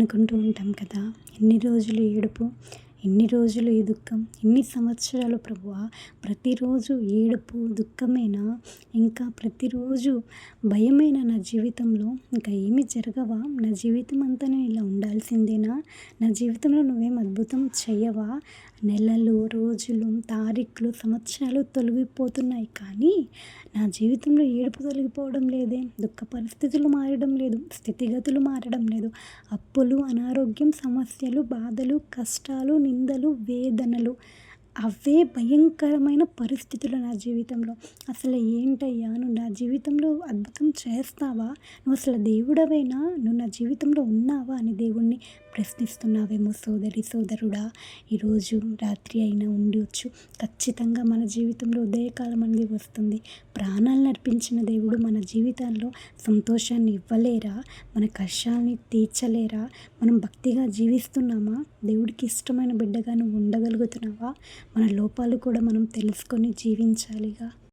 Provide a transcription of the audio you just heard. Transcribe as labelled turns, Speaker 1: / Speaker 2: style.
Speaker 1: అనుకుంటూ ఉంటాం కదా. ఎన్ని రోజులు ఏడుపు ఎన్ని రోజులు ఈ దుఃఖం? ఎన్ని సంవత్సరాలు ప్రభువా? ప్రతిరోజు ఏడుపు దుఃఖమేనా? ఇంకా ప్రతిరోజు భయమేనా నా జీవితంలో? ఇంకా ఏమి జరగవా? నా జీవితం అంతా నేను ఇలా ఉండాల్సిందేనా? నా జీవితంలో నువ్వేం అద్భుతం చెయ్యవా? నెలలు రోజులు తారీఖులు సంవత్సరాలు తొలగిపోతున్నాయి కానీ నా జీవితంలో ఏడుపు తొలగిపోవడం లేదే. దుఃఖ పరిస్థితులు మారడం లేదు. స్థితిగతులు మారడం లేదు. అప్పులు అనారోగ్యం సమస్యలు బాధలు కష్టాలు నిందలు వేదనలు అవే భయంకరమైన పరిస్థితులు నా జీవితంలో. అసలు ఏంటయ్యా? నువ్వు నా జీవితంలో అద్భుతం చేస్తావా? నువ్వు అసలు దేవుడవేనా? నువ్వు నా జీవితంలో ఉన్నావా? అని దేవుణ్ణి ప్రశ్నిస్తున్నావేమో సోదరి సోదరుడా. ఈరోజు రాత్రి అయినా ఉండవచ్చు ఖచ్చితంగా మన జీవితంలో ఉదయకాలం అనేది వస్తుంది. ప్రాణాలు నడిపించిన దేవుడు మన జీవితాల్లో సంతోషాన్ని ఇవ్వలేరా? మన కష్టాన్ని తీర్చలేరా? మనం భక్తిగా జీవిస్తున్నామా? దేవుడికి ఇష్టమైన బిడ్డగా నువ్వు ఉండగలుగుతున్నావా? మన లోపాలు కూడా మనం తెలుసుకొని జీవించాలిగా.